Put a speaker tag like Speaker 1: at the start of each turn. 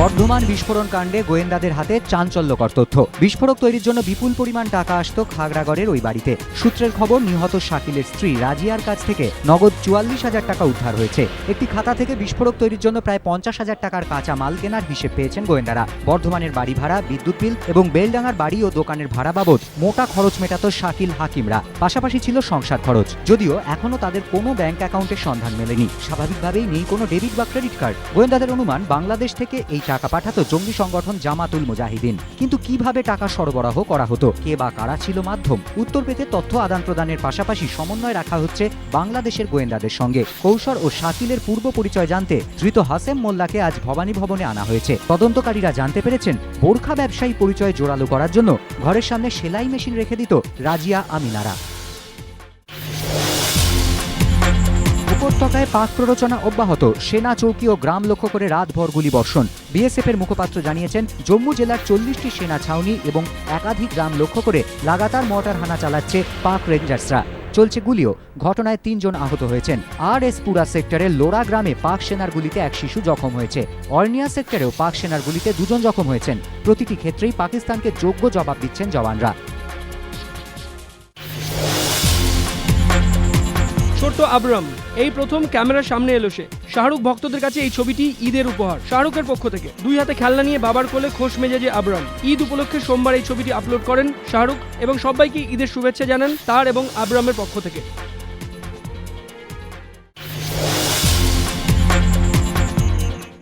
Speaker 1: বর্ধমান বিস্ফোরণ কাণ্ডে গোয়েন্দাদের হাতে চাঞ্চল্যকর তথ্য। বিস্ফোরক তৈরির জন্য বিপুল পরিমাণ টাকা আসত খাগড়াগড়ের ওই বাড়িতে। সূত্রের খবর, নিহত শাকিলের স্ত্রী রাজিয়ার কাছ থেকে নগদ চুয়াল্লিশ হাজার টাকা উদ্ধার হয়েছে। একটি খাতা থেকে বিস্ফোরক তৈরির জন্য প্রায় পঞ্চাশ হাজার টাকার কাঁচা মাল কেনার হিসেব পেয়েছেন গোয়েন্দারা। বর্ধমানের বাড়ি ভাড়া, বিদ্যুৎ বিল এবং বেলডাঙ্গার বাড়ি ও দোকানের ভাড়া বাবদ মোটা খরচ মেটাতো শাকিল হাকিমরা। পাশাপাশি ছিল সংসার খরচ। যদিও এখনও তাদের কোনো ব্যাংক অ্যাকাউন্টের সন্ধান মেলেনি। স্বাভাবিকভাবেই নেই কোনো ডেবিট বা ক্রেডিট কার্ড। গোয়েন্দাদের অনুমান, বাংলাদেশ থেকে এই টাকা পাঠাতো জঙ্গি সংগঠন জামাতুল মুজাহিদিন। কিন্তু কীভাবে টাকা সরবরাহ করা হতো? কে বা কারা ছিল মাধ্যম? উত্তর পেতে তথ্য আদান প্রদানের পাশাপাশি সমন্বয় রাখা হচ্ছে বাংলাদেশের গোয়েন্দাদের সঙ্গে। কৌশল ও শাকিলের পূর্ব পরিচয় জানতে ধৃত হাসেম মোল্লাকে আজ ভবানী ভবনে আনা হয়েছে। তদন্তকারীরা জানতে পেরেছেন, বোরখা ব্যবসায়ী পরিচয় জোরালো করার জন্য ঘরের সামনে সেলাই মেশিন রেখে দিত রাজিয়া আমিনারা। উপত্যকায় পাক প্ররোচনা অব্যাহত। সেনা চৌকি ও গ্রাম লক্ষ্য করে রাতভর গুলি বর্ষণ বিএসএফ এর মুখপাত্র জানিয়েছেন, জম্মু জেলার চল্লিশটি সেনা ছাউনি এবং একাধিক গ্রাম লক্ষ্য করে লাগাতার মর্টার হানা চালাচ্ছে পাক রেঞ্জার্সরা। চলছে গুলিও। ঘটনায় তিনজন আহত হয়েছেন। আর এস পুরা সেক্টরের লোরা গ্রামে পাক সেনার গুলিতে এক শিশু জখম হয়েছে। অর্নিয়া সেক্টরেও পাক সেনার গুলিতে দুজন জখম হয়েছেন। প্রতিটি ক্ষেত্রেই পাকিস্তানকে যোগ্য জবাব দিচ্ছেন জওয়ানরা।
Speaker 2: আবরাম, এই প্রথম ক্যামেরার সামনে এলো সে। শাহরুখ ভক্তদের কাছে এই ছবিটি ঈদের উপহার। শাহরুখের পক্ষ থেকে দুই হাতে খেলনা নিয়ে বাবার কোলে খোশ মেজাজে আবরাম। ঈদ উপলক্ষে সোমবার এই ছবিটি আপলোড করেন শাহরুখ এবং সবাইকে ঈদের শুভেচ্ছা জানান তার এবং আবরামের পক্ষ থেকে।